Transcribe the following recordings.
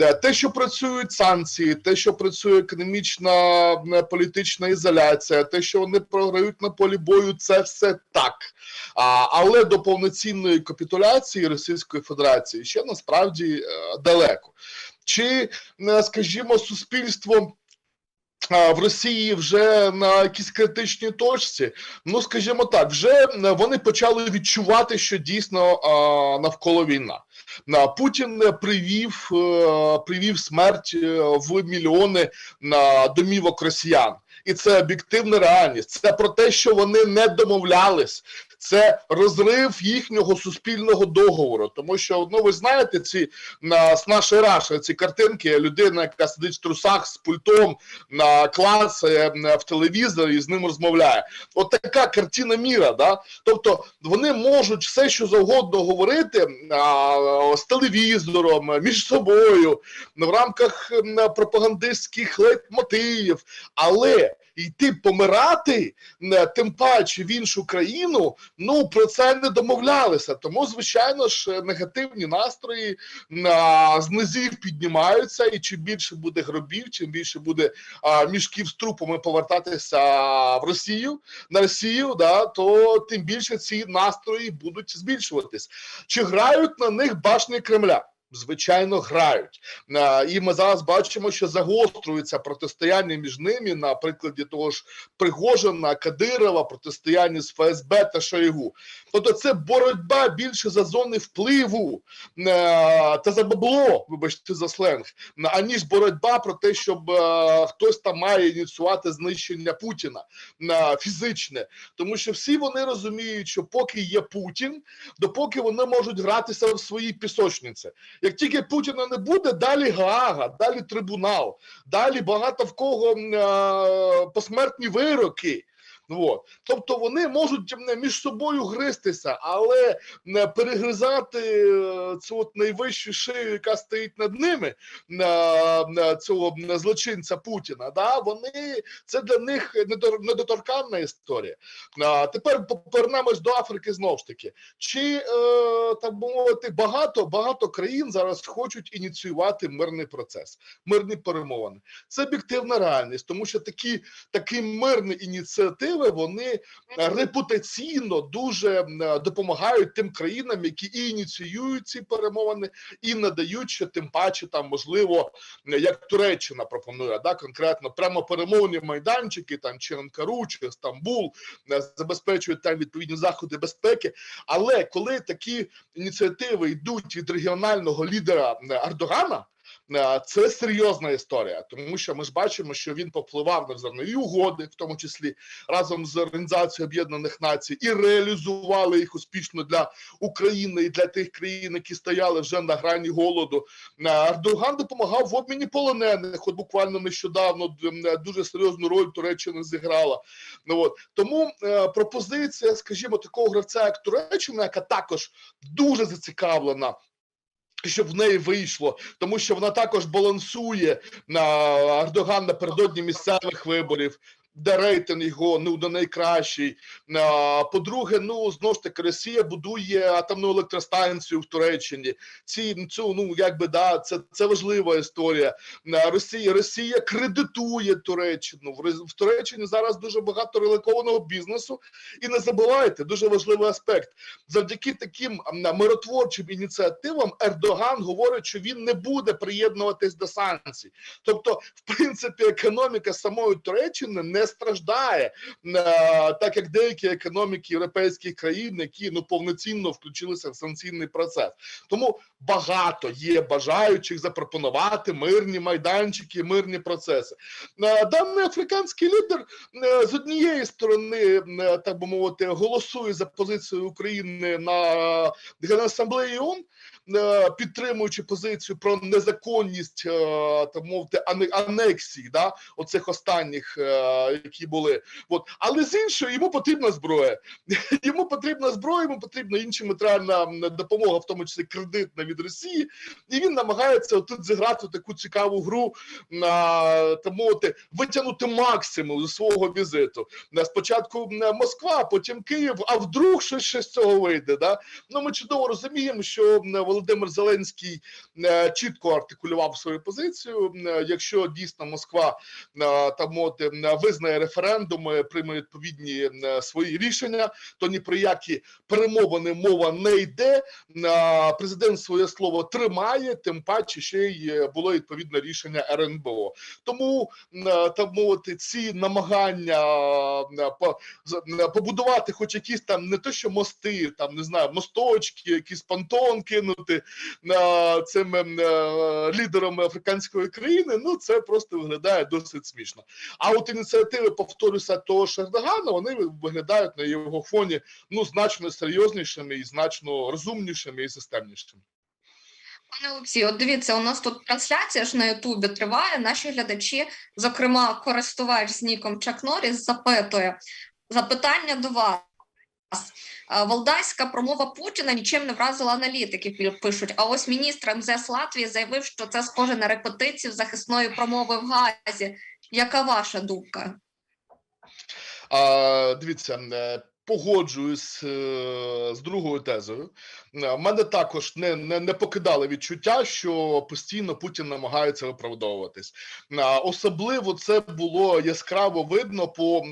Е, Те, що працюють санкції, те, що працює економічна політична ізоляція, те, що вони програють на полі бою, це все так. А, але до повноцінної капітуляції Російської Федерації ще насправді е, далеко. Чи, скажімо, суспільство в Росії вже на якійсь критичній точці? Ну, скажімо так, вже вони почали відчувати, що дійсно а, навколо війна. На Путін привів, е, привів смерть е, в мільйони на домівок росіян. І це об'єктивна реальність. Це про те, що вони не домовлялись. Це розрив їхнього суспільного договору. Тому що ну ви знаєте, ці на з нашої раші ці картинки, людина, яка сидить в трусах з пультом на клацає м, в телевізорі і з ним розмовляє. От така картина міра. Да? Тобто вони можуть все, що завгодно говорити а, з телевізором, між собою, в рамках пропагандистських лейтмотивів, але йти помирати, м, тим паче в іншу країну, ну про це не домовлялися. Тому, звичайно ж, негативні настрої а, з низів піднімаються, і чим більше буде гробів, чим більше буде а, мішків з трупами повертатися в Росію на Росію, да, то тим більше ці настрої будуть збільшуватись. Чи грають на них башні Кремля? Звичайно, грають. І ми зараз бачимо, що загострюється протистояння між ними на прикладі того ж Пригожина, Кадирова, протистояння з ФСБ та Шойгу. Тобто це боротьба більше за зони впливу е, та за бабло, вибачте за сленг, аніж боротьба про те, щоб е, хтось там має ініціювати знищення Путіна е, фізичне. Тому що всі вони розуміють, що поки є Путін, допоки вони можуть гратися в свої пісочниці. Як тільки Путіна не буде, далі Гага, далі трибунал, далі багато в кого посмертні вироки. От. Тобто вони можуть між собою гристися, але перегризати е, цю от найвищу шию, яка стоїть над ними, на цього злочинця Путіна. Да? Вони це для них недоторканна історія. А тепер повернемось до Африки знову ж таки. Чи е, так мовити, багато багато країн зараз хочуть ініціювати мирний процес, мирні перемовини. Це об'єктивна реальність, тому що такі, такі мирні ініціативи вони е, репутаційно дуже е, допомагають тим країнам, які і ініціюють ці перемовини, і надають ще тим паче там можливо, як Туреччина пропонує, да конкретно прямо перемовні майданчики, там чи Анкару, чи Стамбул е, забезпечують там відповідні заходи безпеки. Але коли такі ініціативи йдуть від регіонального лідера Ердогана. е, Це серйозна історія, тому що ми ж бачимо, що він попливав на зернові угоди, в тому числі разом з Організацією Об'єднаних Націй, і реалізували їх успішно для України і для тих країн, які стояли вже на грані голоду. Е, Ердоган допомагав в обміні полонених. От буквально нещодавно дуже серйозну роль Туреччина зіграла. Ну от тому е, пропозиція, скажімо, такого гравця, як Туреччина, яка також дуже зацікавлена. Щоб в неї вийшло, тому що вона також балансує на Ердоган напередодні місцевих виборів, рейтинг його ну не найкращий. По-друге, ну знову ж таки, Росія будує атомну електростанцію в Туреччині. Ці цю ну якби да, це, це важлива історія. Росія Росія кредитує Туреччину. В Туреччині зараз дуже багато релокованого бізнесу. І не забувайте дуже важливий аспект. Завдяки таким миротворчим ініціативам Ердоган говорить, що він не буде приєднуватись до санкцій. Тобто, в принципі, економіка самої Туреччини не страждає, е, так як деякі економіки європейських країн, які ну повноцінно включилися в санкційний процес. Тому багато є бажаючих запропонувати мирні майданчики, мирні процеси. Е, Даний африканський лідер е, з однієї сторони, так би мовити, голосує за позицію України на Генасамблеї ООН, підтримуючи позицію про незаконність так мовити ане- анексії да, оцих останніх які були. От. Але з іншої йому потрібна зброя. Йому потрібна зброя, йому потрібна інша матеріальна допомога, в тому числі кредитна від Росії. І він намагається тут зіграти таку цікаву гру так мовити, витягнути максимум з свого візиту. Спочатку Москва, потім Київ. А вдруг щось ще з цього вийде. Да? Ну ми чудово розуміємо, що Володимир Зеленський е, чітко артикулював свою позицію. Е, Якщо дійсно Москва е, так мовити м, визнає референдуми, прийме відповідні свої рішення, то ні про які перемовини мова не йде. Е, Президент своє слово тримає, тим паче ще й е, було відповідне рішення РНБО. Тому е, так мовити, ці намагання е, е, побудувати, хоч якісь там не то, що мости, там не знаю, мосточки, якийсь понтон кинути цим е, лідером африканської країни. Ну це просто виглядає досить смішно. А от ініціативи, повторюся, того ж Ердогана, вони виглядають на його фоні ну значно серйознішими і значно розумнішими і системнішими. Пане Олексію, от дивіться, у нас тут трансляція ж на Ютубі триває. Наші глядачі, зокрема, користувач з ніком Чак Норріс, запитує запитання до вас. Е, Валдайська промова Путіна нічим не вразила аналітиків. Пишуть. А ось міністр МЗС Латвії заявив, що це схоже на репетицію захисної промови в Газі. Яка ваша думка? А, дивіться, е, погоджуюсь е, з другою тезою. Мене також не, не, не покидали відчуття, що постійно Путін намагається виправдовуватись. Особливо це було яскраво видно по.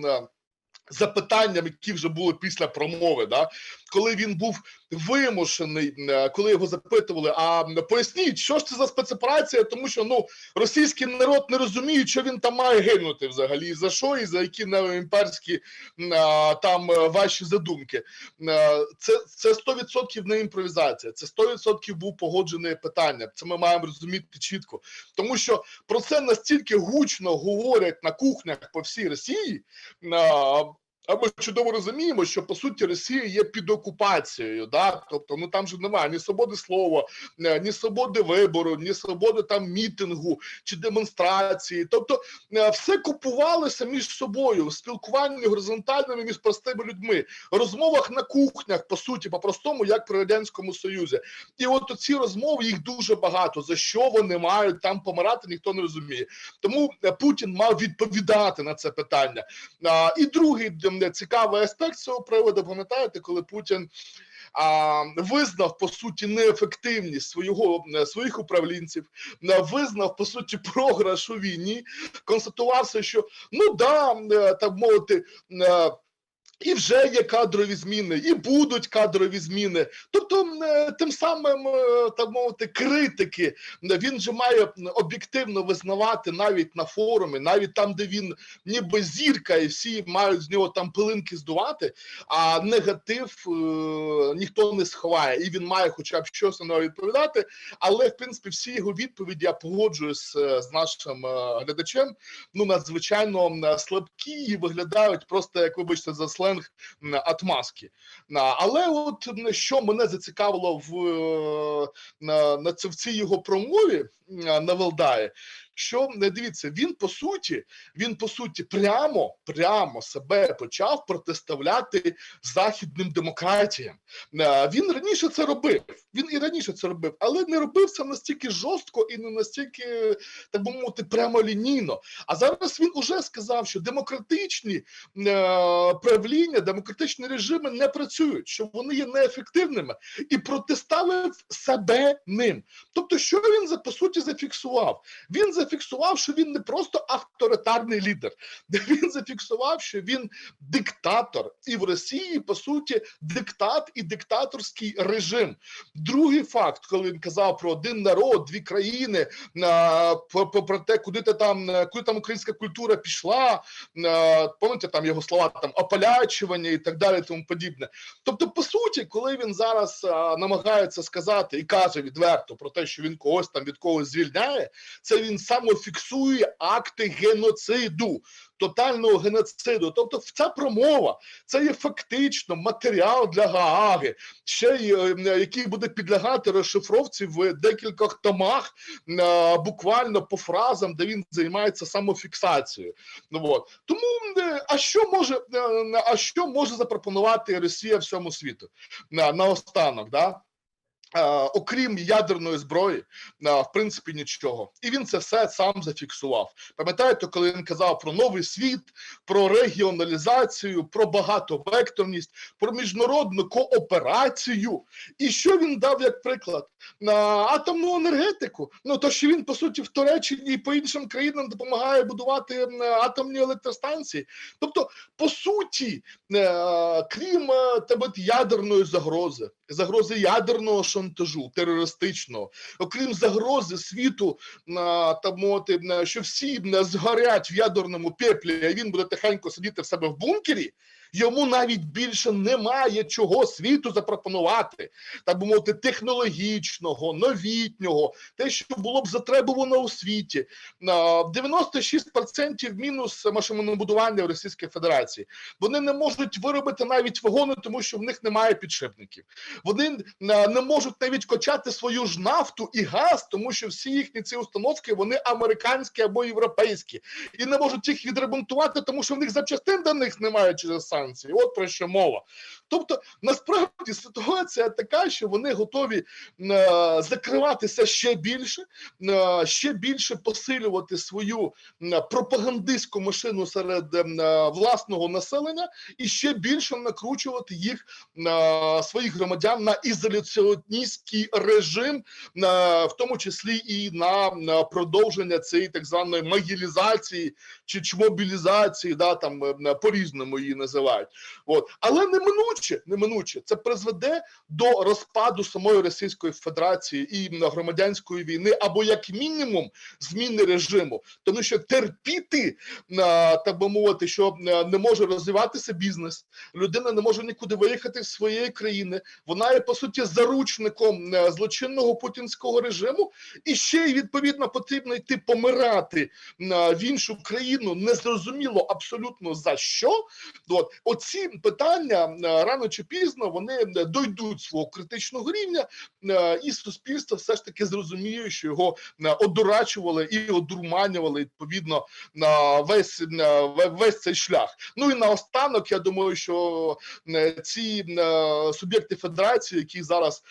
Запитанням, які вже були після промови, да коли він був вимушений, е, коли його запитували: а поясніть, що ж це за спецоперація, тому що ну російський народ не розуміє, що він там має гинути взагалі, за що і за які неоімперські м, там е, ваші задумки. Е, Це це 100% не імпровізація, це 100% був погоджене питання. Це ми маємо розуміти чітко, тому що про це настільки гучно говорять на кухнях по всій Росії. А, ми чудово розуміємо, що по суті Росія є під окупацією, да? тобто ну там же немає ні свободи слова, е, ні свободи вибору, ні свободи там мітингу чи демонстрації. Тобто е, все купувалося між собою в спілкуванні горизонтальними між простими людьми, розмовах на кухнях, по суті, по-простому, як при радянському союзі. І от ці розмови їх дуже багато. За що вони мають там помирати, ніхто не розуміє. Тому е, Путін мав відповідати на це питання. І другий цікавий аспект цього приводу, пам'ятаєте, коли Путін а, визнав по суті неефективність свого е, своїх управлінців, е, визнав по суті програш у війні, констатувався, що ну да, е, так мовити. І вже є кадрові зміни, і будуть кадрові зміни. Тобто, е, тим самим, е, так мовити, критики е, він же має об'єктивно визнавати навіть на форумі, навіть там, де він ніби зірка, і всі мають з нього там пилинки здувати. А негатив е, ніхто не сховає, і він має, хоча б щось на нього відповідати. Але в принципі всі його відповіді я погоджуюсь з нашим глядачем. Ну надзвичайно слабкі і виглядають просто як вибачте за сленг отмазки. Але от що мене зацікавило в, е, в цій його промові на Велдаї, що не дивіться, він по суті, він по суті прямо, прямо себе почав протиставляти західним демократіям. Е, Він раніше це робив. Він і раніше це робив, але не робив це настільки жорстко і не настільки, так би мовити, прямолінійно. А зараз він уже сказав, що демократичні е, правління, демократичні режими не працюють, що вони є неефективними і протиставив себе ним. Тобто, що він по суті зафіксував? Він зафіксував, що він не просто авторитарний лідер, він зафіксував, що він диктатор, і в Росії по суті диктат і диктаторський режим. Другий факт, коли він казав про один народ, дві країни, про, те, куди ти там, куди там українська культура пішла. Пам'ятаєте там його слова там ополячування і так далі, тому подібне. Тобто, по суті, коли він зараз намагається сказати і каже відверто про те, що він когось там від когось звільняє. це він самофіксує акти геноциду, тотального геноциду. Тобто, ця промова це є фактично матеріал для Гааги, ще й е, який буде підлягати розшифровці в декількох томах, е, буквально по фразам, де він займається самофіксацією. Ну от тому е, а що може а що може запропонувати Росія всьому світу на наостанок, да? Е, окрім ядерної зброї, е, в принципі, нічого, і він це все сам зафіксував. Пам'ятаєте, коли він казав про новий світ, про регіоналізацію, про багатовекторність, про міжнародну кооперацію. І що він дав як приклад на атомну енергетику? Ну то що він по суті в Туреччині і по іншим країнам допомагає будувати атомні електростанції. Тобто, по суті, е, крім е, тебе ядерної загрози, загрози ядерного шантажу, терористичного, окрім загрози світу, та моти, що всі згорять в ядерному пеплі, а він буде тихенько сидіти в себе в бункері. Йому навіть більше немає чого світу запропонувати, так би мовити, технологічного, новітнього, те, що було б затребувано у світі. На 96% мінус машинобудування в Російській Федерації. Вони не можуть виробити навіть вагони, тому що в них немає підшипників. Вони не можуть навіть качати свою ж нафту і газ, тому що всі їхні ці установки вони американські або європейські, і не можуть їх відремонтувати, тому що в них запчастин до них немає через санкції. От про що мова. Тобто, насправді ситуація така, що вони готові е, закриватися ще більше, е, ще більше посилювати свою пропагандистську машину серед е, власного населення і ще більше накручувати їх своїх громадян на ізоляціоністський режим, в тому числі і на, продовження цієї так званої могілізації чи чмобілізації, да там е, по-різному її називають. От але неминуче, неминуче це призведе до розпаду самої Російської Федерації і громадянської війни, або як мінімум зміни режиму, тому що терпіти, так би мовити, що не може розвиватися бізнес, людина не може нікуди виїхати з своєї країни. Вона є по суті заручником злочинного путінського режиму, і ще й відповідно потрібно йти помирати в іншу країну. Незрозуміло абсолютно за що. От оці питання рано чи пізно вони е, дойдуть свого критичного рівня, е, і суспільство все ж таки зрозуміє, що його е, одурачували і одурманювали відповідно на весь весь цей шлях. Ну і наостанок, я думаю, що ці суб'єкти федерації, які зараз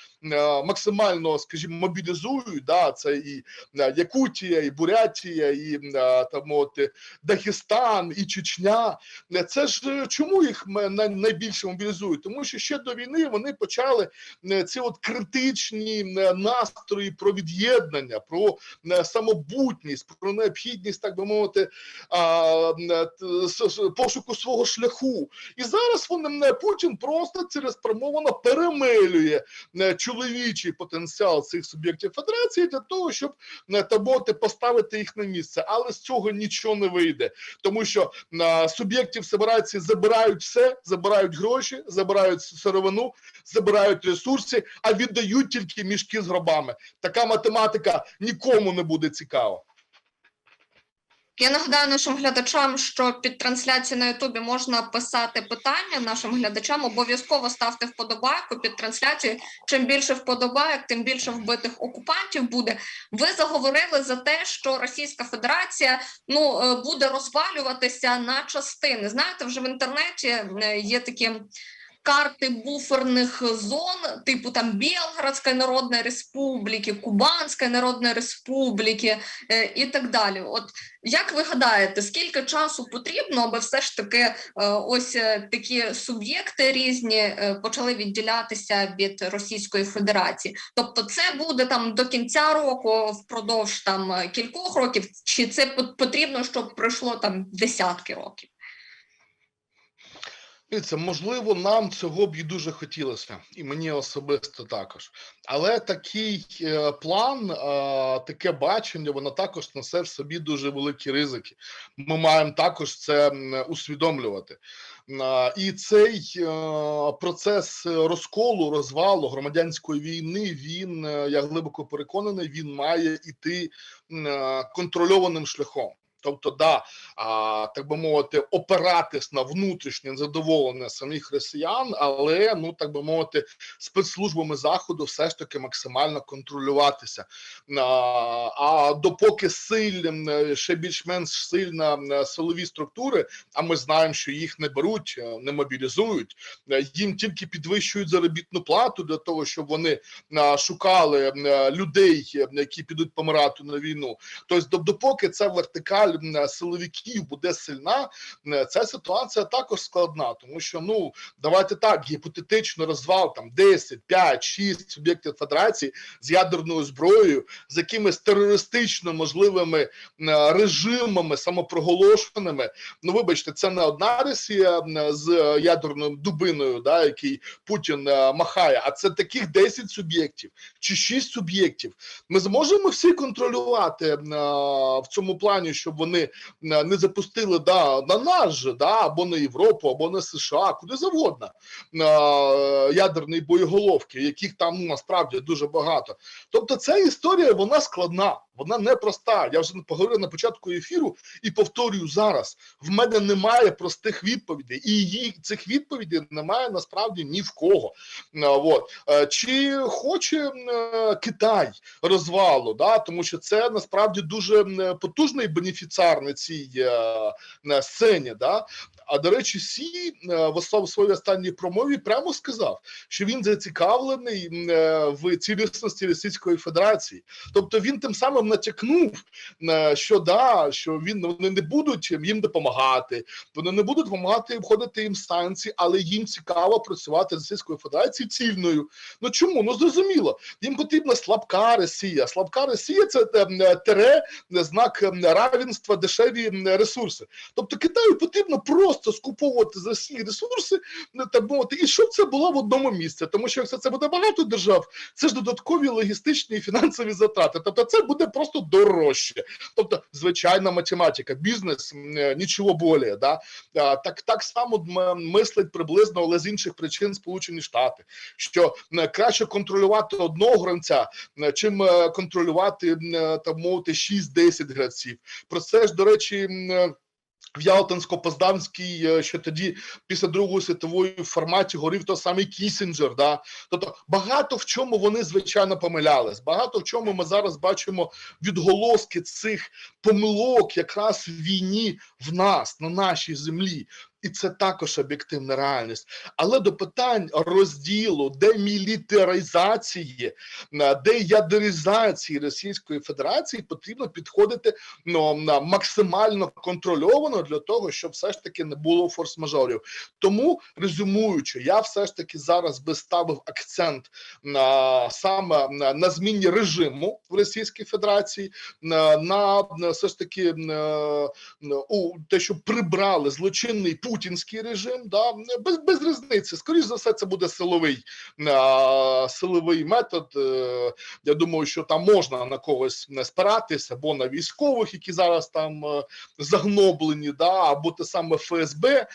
максимально, скажімо, мобілізують, да, це і е, Якутія, і Бурятія, і е, там от, е, Дагестан, і Чечня. Е, Це ж е, чому їх найбільше мобілізують? Тому що ще до війни вони почали е, ці от критичні е, настрої про від'єднання, про е, самобутність, про необхідність, так би мовити, е, пошуку свого шляху. І зараз вони Путін просто цілеспрямовано перемилює е, чоловічий потенціал цих суб'єктів федерації для того, щоб таботи поставити їх на місце. Але з цього нічого не вийде, тому що на суб'єктів федерації забирають все, забирають гроші, забирають сировину, забирають ресурси, а віддають тільки мішки з гробами. Така математика нікому не буде цікава. Я нагадаю нашим глядачам, що під трансляцією на Ютубі можна писати питання нашим глядачам. Обов'язково ставте вподобайку під трансляцією. Чим більше вподобайок, тим більше вбитих окупантів буде. Ви заговорили за те, що Російська Федерація ну е, буде розвалюватися на частини. Знаєте, вже в інтернеті е, є такі. Карти буферних зон, типу там Білградської Народної Республіки, Кубанської Народної Республіки е, і так далі. От як ви гадаєте, скільки часу потрібно, аби все ж таки е, ось е, такі суб'єкти різні е, почали відділятися від Російської Федерації? Тобто, це буде там до кінця року, впродовж там е, кількох років, чи це пот- потрібно, щоб пройшло там десятки років? Дивіться, можливо, нам цього б і дуже хотілося, і мені особисто також. Але такий е, план, е, таке бачення, воно також несе в собі дуже великі ризики. Ми маємо також це усвідомлювати. Е, І цей е, процес розколу, розвалу громадянської війни, він, е, я глибоко переконаний, він має іти е, контрольованим шляхом. Тобто, да, а, так би мовити, опиратись на внутрішнє задоволення самих росіян, але ну так би мовити, спецслужбами заходу все ж таки максимально контролюватися. А, а допоки сильні, ще більш-менш сильна силові структури, а ми знаємо, що їх не беруть, е, не мобілізують, е, їм тільки підвищують заробітну плату для того, щоб вони шукали е, людей, е, які підуть помирати на війну. Тобто, допоки ця вертикаль силовиків буде сильна, ця ситуація також складна, тому що ну давайте так гіпотетично розвал там 10, 5, 6 суб'єктів федерації з ядерною зброєю, з якимись терористично можливими режимами самопроголошеними. Ну вибачте, це не одна Росія з ядерною дубиною, да, який Путін е, махає, а це таких 10 суб'єктів чи 6 суб'єктів. Ми зможемо всі контролювати в цьому плані, щоб вони м, не запустили да, на нас же, да, або на Європу, або на США, куди завгодно а, ядерні боєголовки, яких там ну, насправді дуже багато. Тобто, ця історія вона складна, вона непроста. Я вже поговорив на початку ефіру і повторюю зараз: в мене немає простих відповідей, і її цих відповідей немає насправді ні в кого. А, Вот. Е, Чи хоче е, Китай розвалу, да? тому що це насправді дуже потужний бенефіціар на цій е, сцені. Да? А до речі, Сі е, в своїй останній промові прямо сказав, що він зацікавлений е, в цілісності Російської Федерації. Тобто він тим самим натякнув, е, що да, що він вони не будуть їм допомагати, вони не будуть допомагати входити їм санкції, але їм цікаво працювати з Російською Федерацією цільною. Ну чому? Ну зрозуміло, їм потрібна слабка Росія. Слабка Росія це тере знак равенства, дешеві ресурси. Тобто Китаю потрібно просто скуповувати з Росії ресурси, ну, так мовити, і щоб це було в одному місці. Тому що якщо це буде багато держав, це ж додаткові логістичні і фінансові затрати. Тобто це буде просто дорожче. Тобто, звичайна математика, бізнес е, нічого более. Да? Так, так само мислить приблизно, але з інших причин Сполучені Штати, що краще контролювати одного гравця, чим е, контролювати е, так мовити 6-10 гравців. Про це ж, до речі. В Ялтинсько-Поздамській, ще тоді після Другої світової форматі горів той самий Кісінджер. Да? Тобто багато в чому вони звичайно помилялись. Багато в чому ми зараз бачимо відголоски цих помилок якраз в війні в нас, на нашій землі. І це також об'єктивна реальність. Але до питань розділу, демілітаризації, деядеризації Російської Федерації потрібно підходити ну, максимально контрольовано для того, щоб все ж таки не було форс-мажорів. Тому резюмуючи, я все ж таки зараз би ставив акцент на саме на, на зміні режиму в Російській Федерації, на, на, все ж таки на, у те, що прибрали злочинний путінський режим, да без, без різниці. Скоріше за все, це буде силовий а, силовий метод. Е, Я думаю, що там можна на когось не спиратися, або на військових, які зараз там е, загноблені, да, або те саме ФСБ е,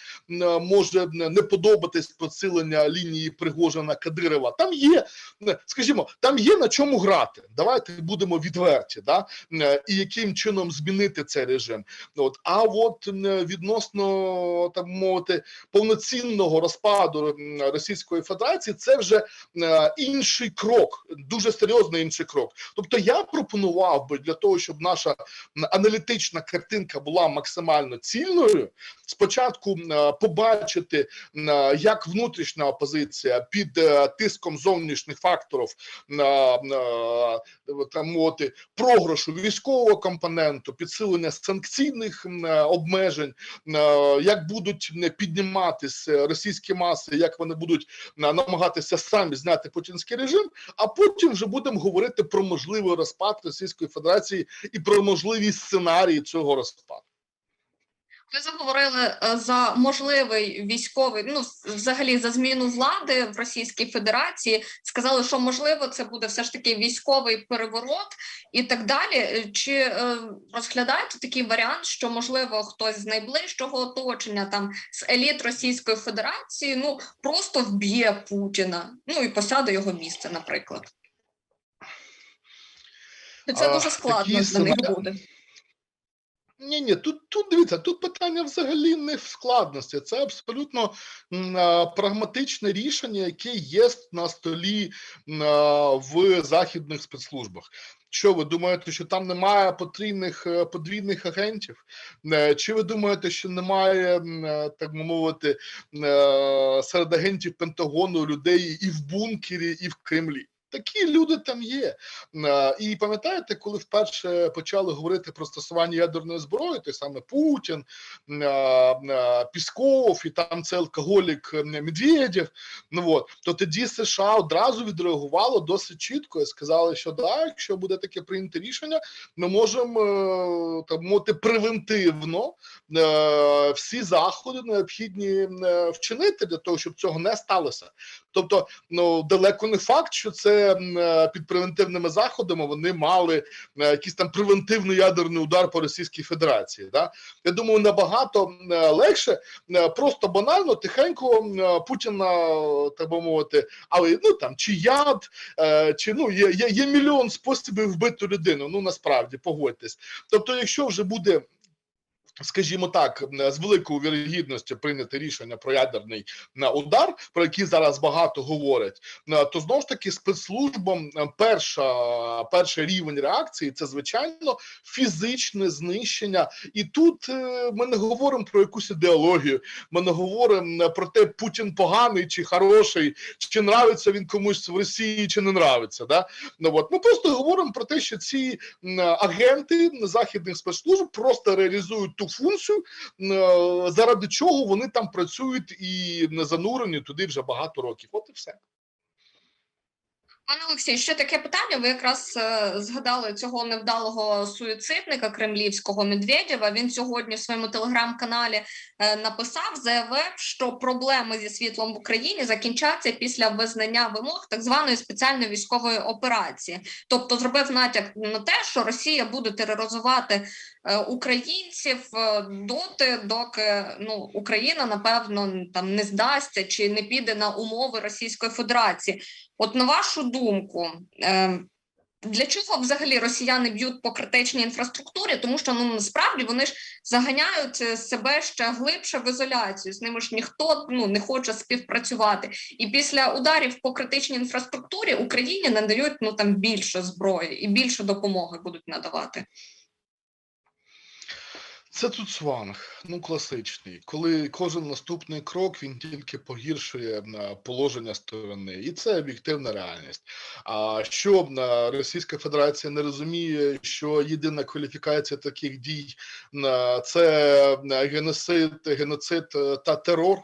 може не подобатись посилення лінії Пригожина Кадирова. Там є, скажімо, там є на чому грати. Давайте будемо відверті, да, і яким чином змінити цей режим. От, а от відносно так мовити повноцінного розпаду Російської Федерації, це вже е, інший крок, дуже серйозний інший крок. Тобто, я пропонував би для того, щоб наша аналітична картинка була максимально цільною, спочатку е, побачити, е, як внутрішня опозиція під тиском зовнішніх факторів там мовити програшу військового компоненту, підсилення санкційних обмежень, як будуть е, підніматися російські маси, як вони будуть е, намагатися самі зняти путінський режим. А потім вже будемо говорити про можливий розпад Російської Федерації і про можливі сценарії цього розпаду. Ви заговорили е, за можливий військовий, ну взагалі за зміну влади в Російській Федерації. Сказали, що можливо це буде все ж таки військовий переворот і так далі. Е, Чи е, розглядаєте такий варіант, що можливо хтось з найближчого оточення, там з еліт Російської Федерації, ну просто вб'є Путіна, ну і посяде його місце, наприклад? Це А, дуже складно для них буде. Ні, ні, тут, тут дивіться, тут питання взагалі не в складності. Це абсолютно а, прагматичне рішення, яке є на столі а, в західних спецслужбах. Що ви думаєте, що там немає потрійних е, подвійних агентів? Е, Чи ви думаєте, що немає, е, так би мовити, е, серед агентів Пентагону людей і в бункері, і в Кремлі? Такі люди там є. Е, І пам'ятаєте, коли вперше почали говорити про стосування ядерної зброї, той саме Путін, е, е, Пісков і там це алкоголік Медведєв, ну от, то тоді США одразу відреагувало досить чітко і сказали, що да, якщо буде таке прийняте рішення, ми можемо так мовити превентивно всі заходи необхідні вчинити для того, щоб цього не сталося. Тобто, ну далеко не факт, що це е, під превентивними заходами вони мали е, якийсь там превентивний ядерний удар по Російській Федерації. Да? Я думаю, набагато е, легше, просто банально, тихенько Путіна, так би мовити, але ну там чи яд, чи ну є, є, є мільйон способів вбити людину. Ну насправді погодьтесь. Тобто, якщо вже буде. Скажімо так, з великою вірогідністю прийняти рішення про ядерний удар, про який зараз багато говорять, то знову ж таки спецслужбам перша, перший рівень реакції це звичайно фізичне знищення. І тут е, ми не говоримо про якусь ідеологію. Ми не говоримо про те, Путін поганий чи хороший, чи нравиться він комусь в Росії, чи не нравиться. Да? Ну от ми просто говоримо про те, що ці агенти західних спецслужб просто реалізують ту функцію, е, заради чого вони там працюють і не занурені туди вже багато років. От і все. Пане Олексій, ще таке питання. Ви якраз е, згадали цього невдалого суїцидника кремлівського Медведєва. Він сьогодні в своєму телеграм-каналі е, написав, заявив, що проблеми зі світлом в Україні закінчаться після визнання вимог так званої спеціальної військової операції. Тобто зробив натяк на те, що Росія буде тероризувати е, українців доти, доки ну Україна напевно там не здасться чи не піде на умови Російської Федерації. От на вашу думку, е, для чого взагалі росіяни б'ють по критичній інфраструктурі? Тому що ну насправді вони ж заганяють е, себе ще глибше в ізоляцію. З ними ж ніхто ну не хоче співпрацювати. І після ударів по критичній інфраструктурі Україні надають ну там більше зброї і більше допомоги будуть надавати. Це тут сванг, ну класичний, коли кожен наступний крок він тільки погіршує е, положення сторони, і це об'єктивна реальність. А що на Російська Федерація не розуміє, що єдина кваліфікація таких дій на це е, геноцид, геноцид е, та терор.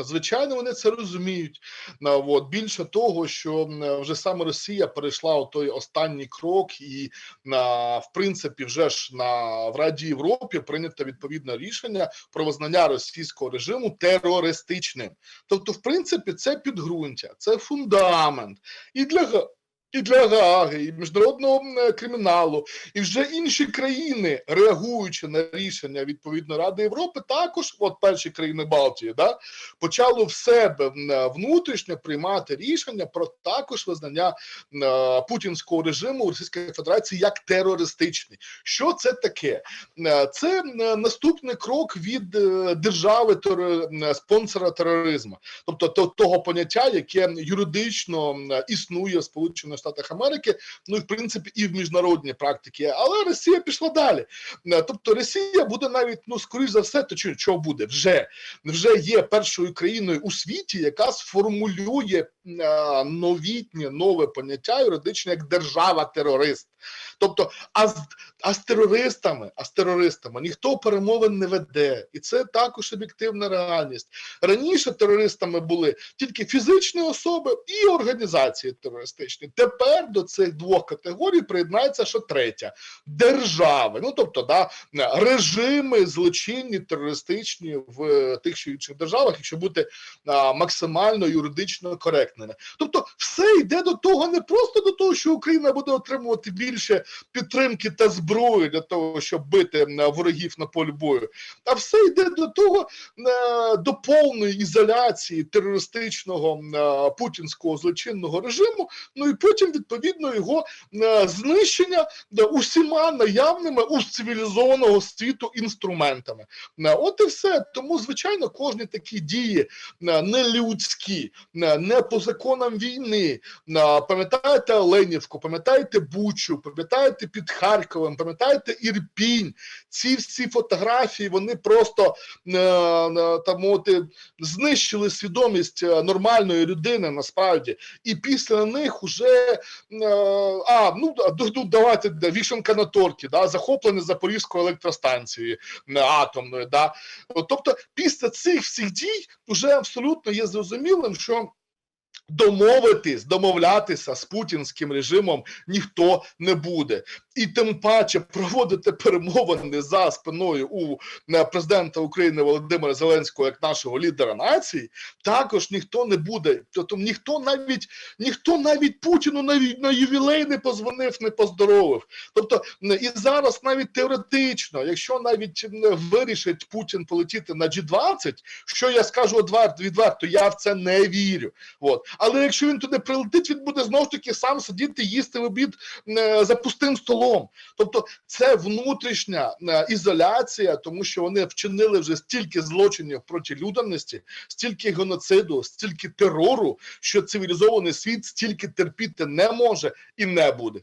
Та звичайно, вони це розуміють. От більше того, що вже саме Росія перейшла у той останній крок, і на в принципі, вже ж на в Раді Європі прийнято відповідне рішення про визнання російського режиму терористичним. Тобто, в принципі, це підґрунтя, це фундамент і для і для Гааги, і міжнародного криміналу, і вже інші країни, реагуючи на рішення відповідно Ради Європи, також, от перші країни Балтії, да, почали в себе внутрішньо приймати рішення про також визнання е, путінського режиму Російської Федерації як терористичний. Що це таке? Е, Це е, наступний крок від е, держави е, спонсора тероризму, тобто того поняття, яке юридично існує в Сполучених Штатах Америки, ну і в принципі і в міжнародній практиці. Але Росія пішла далі. Е, Тобто Росія буде навіть ну скоріш за все, то що буде вже вже є першою країною у світі, яка сформулює е, новітнє нове поняття юридичне як держава-терорист. Тобто, а з, а з терористами, а з терористами ніхто перемовин не веде, і це також об'єктивна реальність. Раніше терористами були тільки фізичні особи і організації терористичні. Тепер до цих двох категорій приєднається ще третя держави. Ну тобто, да, режими злочинні, терористичні в е, тих чи інших державах, якщо бути а, максимально юридично коректними. Тобто, все йде до того, не просто до того, що Україна буде отримувати більше підтримки та зброї для того, щоб бити ворогів на полі бою, а все йде до того, е, до повної ізоляції терористичного е, путінського злочинного режиму. Ну і потім відповідно його е, знищення усіма наявними у цивілізованого світу інструментами. От і все. Тому, звичайно, кожні такі дії е, нелюдські, е, не по законам війни. Пам'ятаєте Оленівку, пам'ятаєте Бучу, пам'ятаєте під Харковом, пам'ятаєте Ірпінь. Ці всі фотографії вони просто е, е, там от, е, знищили свідомість нормальної людини насправді. І після них уже а ну ду- ду- давайте вішенка на торті, да, захоплення Запорізької електростанції е, атомної. Да. Тобто, після цих всіх дій вже абсолютно є зрозумілим, що. Домовитись, домовлятися з путінським режимом ніхто не буде, і тим паче проводити перемовини за спиною у е, президента України Володимира Зеленського як нашого лідера нації. Також ніхто не буде. Тобто ніхто навіть ніхто навіть Путіну навіть на ювілей не позвонив, не поздоровив. Тобто і зараз навіть теоретично, якщо навіть м, вирішить Путін полетіти на G20, що я скажу відверто, я в це не вірю. От. Але якщо він туди прилетить, він буде знову ж таки сам сидіти, їсти в обід е, за пустим столом. Тобто, це внутрішня е, ізоляція, тому що вони вчинили вже стільки злочинів проти людяності, стільки геноциду, стільки терору, що цивілізований світ стільки терпіти не може і не буде.